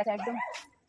দেখা একদম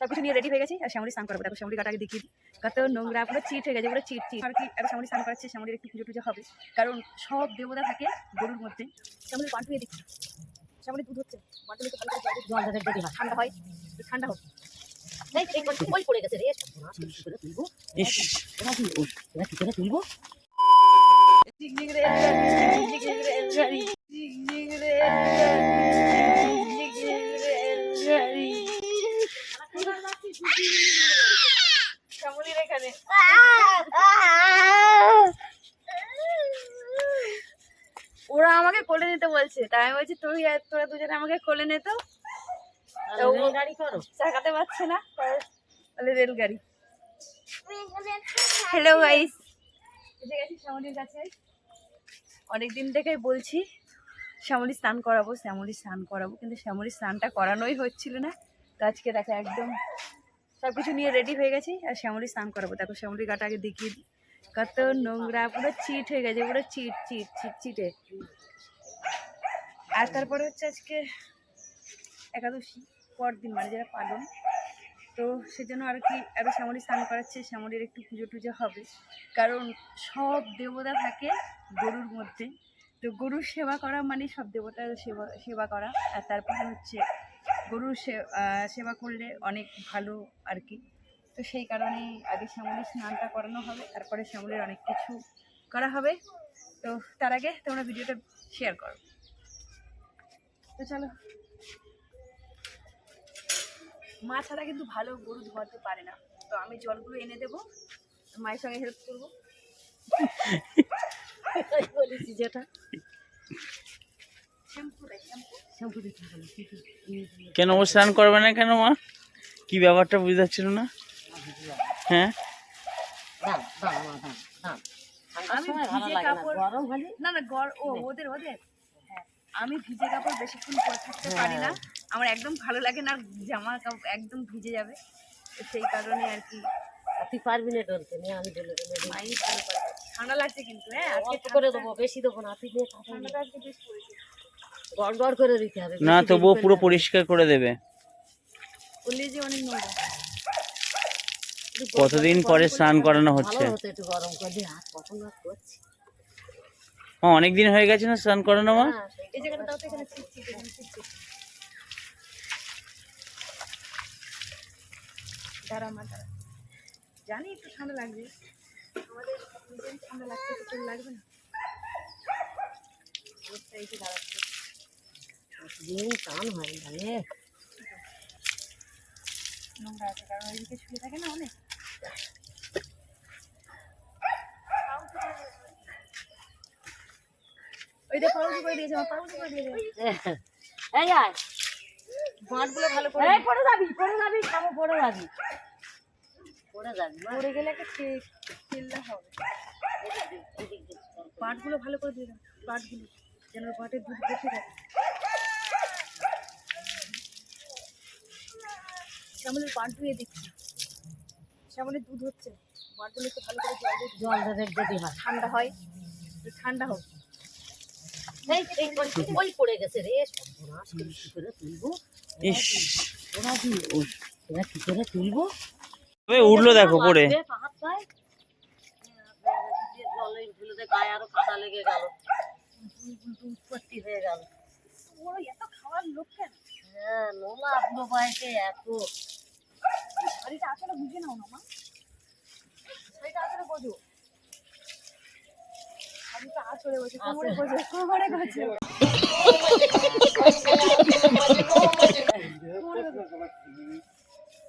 সব কিছু নিয়ে রেডি হয়ে গেছি। আর শ্যামলি স্নান করব। দেখো শ্যামলি গাটাকে দেখি কত নোংরা পুরো চিট হয়ে গেছে পুরো চিট চিট। আর কি আর শ্যামলি স্নান করাচ্ছে শ্যামলির একটু পুজো টুজো হবে। কারণ সব দেবতা থাকে গরুর মধ্যে। শ্যামলির পান্টুয়ে দেখি শ্যামলির দুধ হচ্ছে। তো ভালো করে জল জল দেবে হয়। ঠান্ডা হয়। একটু ঠান্ডা হোক। পড়ে গেছে রে। সর্বনাশ, কি করে তুলবো? তাই আমি বলছি তুই তোরা দুজনে আমাকে কোলে নে তো। তো গাড়ি করো? চাকাতে পারছে না। তাহলে রেলগাড়ি। হ্যালো গাইস এসে গেছি শ্যামলির কাছে। অনেকদিন থেকেই বলছি শ্যামলি স্নান করাবো শ্যামলি স্নান করাবো। কিন্তু শ্যামলি স্নানটা করানোই হচ্ছিল না। তো আজকে দেখো একদম সব কিছু নিয়ে রেডি হয়ে গেছি আর শ্যামলি স্নান করাবো। দেখো শ্যামলি গাটা আগে দেখিয়ে দিই। কত নোংরা পুরো চিট হয়ে গেছে পুরো চিট চিট চিট চিটে। আর তারপরে হচ্ছে আজকে একাদশী, পরদিন মানে যারা পালন, তো সেজন্য আর কি আরও শ্যামলি স্নান করাচ্ছে, শ্যামলির একটু পুজো টুজো হবে। কারণ সব দেবতা থাকে গরুর মধ্যে। তো গরুর সেবা করা মানে সব দেবতার সেবা সেবা করা। আর তারপরে হচ্ছে গরুর সেবা করলে অনেক ভালো আর কি। তো সেই কারণে আগে শ্যামলির স্নানটা করানো হবে, তারপরে শ্যামলির অনেক কিছু করা হবে। তো তার আগে তোমরা ভিডিওটা শেয়ার করো। তো চলো। মা ছাড়া কিন্তু ভালো গরু ধোয়াতে পারে না। তো আমি জলগুলো এনে দেবো। মায়ের সঙ্গে হেল্প করব। বলেছি যেটা কেন ও স্নান করবে না কেন মা? কি ব্যাপারটা বুঝতে পারছিল না? হ্যাঁ? আমি সময় ভালো ভিজে লাগে না কাপড়- না না গড় ও ওদের ওদের। হ্যাঁ আমি ভিজে কাপড় বেশিক্ষণ পরে থাকতে পারি না। আমার একদম ভালো লাগে না আর জামা কাপড় একদম ভিজে যাবে। তো সেই কারণে আর কি। তুই পারবি না ডলতে নিয়ে আমি ডলে ডলে মাই ঠান্ডা লাগছে কিন্তু হ্যাঁ আজকে অল্প করে দেবো বেশি দেবো না তুই নিয়ে ঠান্ডাটা আজকে বেশ পড়েছে। গড় গড় করে দিতে হবে না তবুও পুরো পরিষ্কার করে দেবে। বললি যে অনেক নোংরা। কতদিন পরে স্নান করানো হচ্ছে? হতো একটু গরম করে দিয়ে হাত কখন আর করছি। অনেক দিন হয়ে গেছে না স্নান করানো মা? জানি একটু ঠান্ডা লাগবে। আমাদের ঠান্ডা লাগছে তো লাগবে না। অবস্থা এই যে দাঁড়াচ্ছে। দিন টান হয় নোংরা আছে কারণ ওইদিকে শুয়ে থাকে না অনেক। ওই দেখ পাউজি করে দিয়েছে আমার পাউজি করে দিয়েছে। এই আয়। মাঠগুলো ভালো করে এই পড়ে যাবি পড়ে যাবি পড়ে যাবি। পড়ে যাবি মা। পড়ে গেলে একটা খেললে হবে। এদিক পাটগুলো ভালো করে দিয়ে পাটগুলো যেন পাটের দুধ বেশি থাকে। শ্যামলের পাট ধুয়ে দিচ্ছি শ্যামলের দুধ হচ্ছে পাটগুলো একটু ভালো করে জল জল দেবে যদি হয় ঠান্ডা হয় ঠান্ডা হোক। ওই পড়ে গেছে রে কি করে তুলবো? ইস। ওরা কি এরা কি করে তুলবো? তবে উঠল দেখো পড়ে। লাগবে পাহাড় পায় জলে ঢুলে গায়ে আরও কাদা লেগে গেল। উৎপত্তি হয়ে গেল। ওরা এত খাওয়ার লোক কেন? হ্যাঁ বয়সে এত। শাড়িটা আসলে বুঝে নাও না মা। শাড়িটা আসলে বোঝো। কোমরে কোমরে বোঝো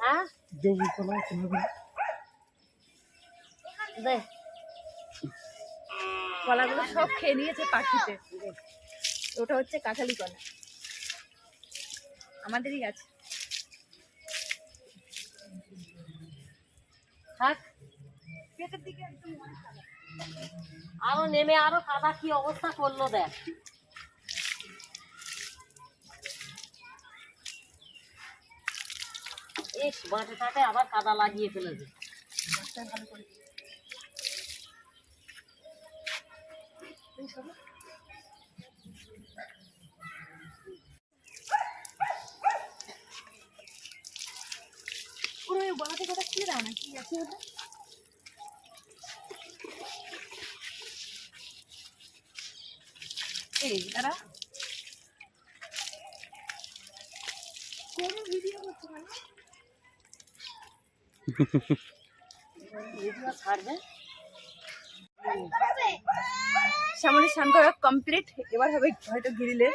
হ্যাঁ? দে। কলাগুলো সব খেয়ে নিয়েছে পাখিতে। ওটা হচ্ছে কাঁঠালি কলা। আমাদেরই আছে। থাক। পেটের দিকে একদম। আরও নেমে, আরও কাদা কি অবস্থা করল দেখ আবার কাদা লাগিয়ে ফেলেছে মাছটা ভালো করে দিও। এই শোনো। চাও না কি আছে ওটা এই দাঁড়া। ভিডিও করছ না ভিডিও ছাড়বে? সামনে স্নান করা কমপ্লিট এবার হবে হয়তো গ্রিলে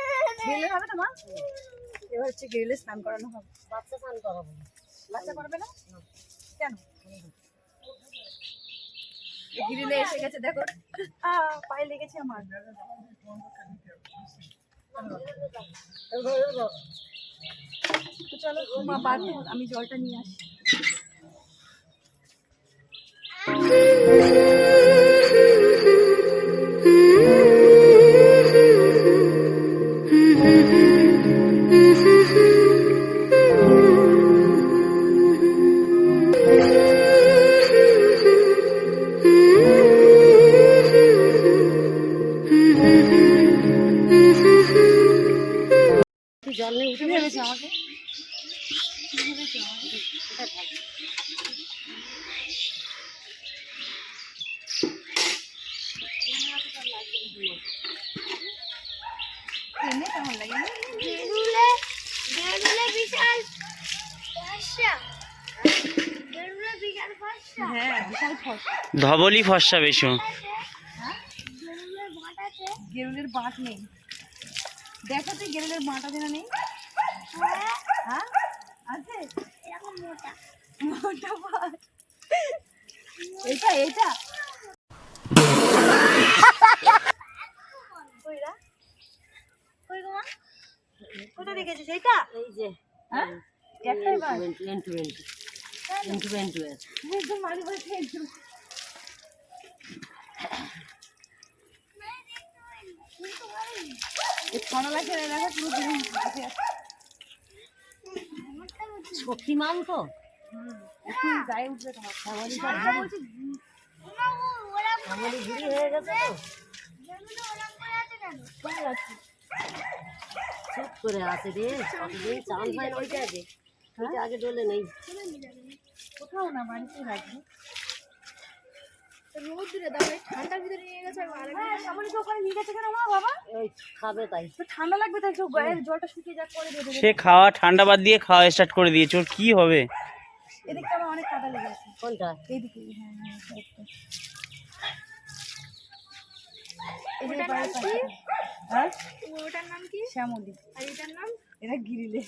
গ্রিলে হবে না মা? এবার হচ্ছে গ্রিলে স্নান করানো হবে। বাচ্চা স্নান করাবো। বাচ্চা করবে না। কেন? গ্রিলে এসে গেছে দেখো। আ পায়ে লেগেছে আমার। চলো মা বাদ আমি জলটা নিয়ে আসি। বিশাল ফর্সা। হ্যাঁ বিশাল ফস ধবলি ফর্সা বেশি। গেরুলের বাঁট নেই। দেখো তুই গেরুলের বাঁটা যেন নেই। হ্যাঁ? আছে? এরকম মোটা মোটা বাঁট এইটা? এইটা কইরা কই গো মা কোথা দেখেছিস এইটা এই যে হ্যাঁ একটাই ছড়া শক্তিমান তো? গায়ে উঠবে তোমার ঘুরি হয়ে গেছে তো। চুপ করে আছে। রে। কতদিন চান হয় না ওইটা আগে ওইটা আগে ডলে নেই। কোথাও না বাড়িতে রাখবে। ঠান্ডার ভিতরে নিয়ে গেছে হ্যাঁ ওখানে নিয়ে গেছে কেন মা বাবা? ওই খাবে তাই। তো ঠান্ডা লাগবে তাই সব গায়ের জলটা শুকিয়ে যাক পরে দিয়ে সে খাওয়া ঠান্ডা বাদ দিয়ে খাওয়া স্টার্ট করে দিয়েছে ওর কি হবে? এদিকটা আমার অনেক কাদা লেগে আছে। কোনটা? এইদিকে হ্যাঁ হ্যাঁ। হ্যাঁ ওটার নাম কি? শ্যামলি। আর এটার নাম? এরা গিরিলে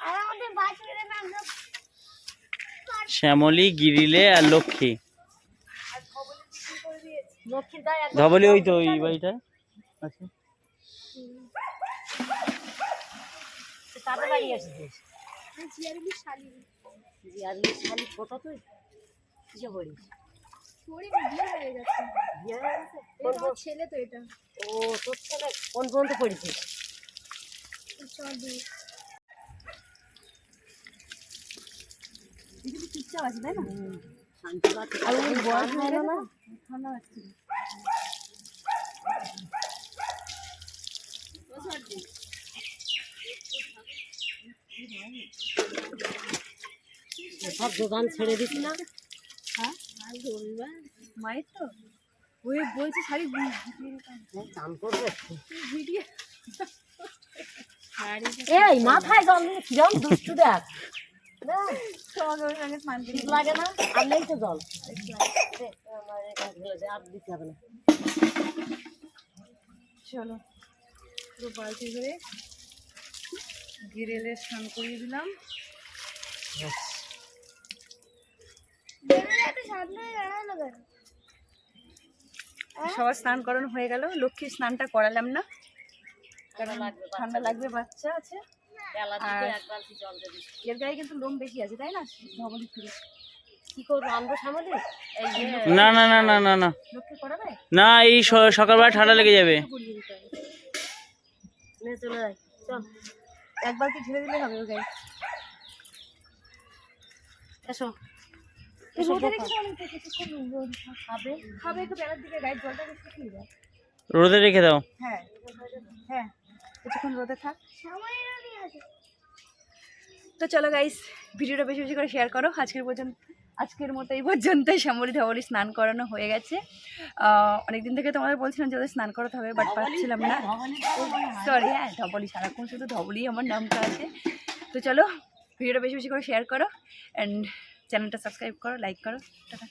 আর আমাদের নাম শ্যামলি গিরিলে আর লক্ষ্মী। ধবলি ওই তো ওই বাড়িটা আছে। হয়ে হয়ে ছেলে তো এটা। ও তোর ছেলে কোন পর্যন্ত পড়েছিস চল দুই এদিকে সব দোকান ছেড়ে দিস না হ্যাঁ মায়ের তো ওই বলছে শাড়ি চান করবে ভিডিও এই, মাথায় জল কিরম দুষ্টু দেখ। চলো পুরো বালতি করে গিরেলে স্নান করিয়ে দিলাম সবার স্নান করানো হয়ে গেল। লক্ষ্মীর স্নানটা করালাম না। কারণ ঠান্ডা লাগবে, বাচ্চা আছে। আর-। এর গায়ে কিন্তু লোম বেশি আছে তাই না? ধবলি ফিরে। কি করব আনব সামনে না না না না না না না। এই স- সকালবেলা ঠান্ডা লেগে যাবে। চলে যাই। চল এক বালতি ঢেলে দিলে হবে ওর গায়ে। এসো। রোদে রেখে দাও। হ্যাঁ হ্যাঁ। কিছুক্ষণ রোদে থাক। তো চলো গাইস ভিডিওটা বেশি বেশি করে শেয়ার করো। আজকের পর্যন্ত আজকের মতো এই পর্যন্ত শ্যামলি ধবলি স্নান করানো হয়ে গেছে। অনেকদিন থেকে তোমাদের বলছিলাম যে ওদের স্নান করাতে হবে বাট পাচ্ছিলাম না। সরি হ্যাঁ। ধবলি। সারাক্ষণ শুধু ধবলি আমার নামটা আছে। তো চলো ভিডিওটা বেশি বেশি করে শেয়ার করো। অ্যান্ড চ্যানেলটা সাবস্ক্রাইব করো লাইক করো। টাটা।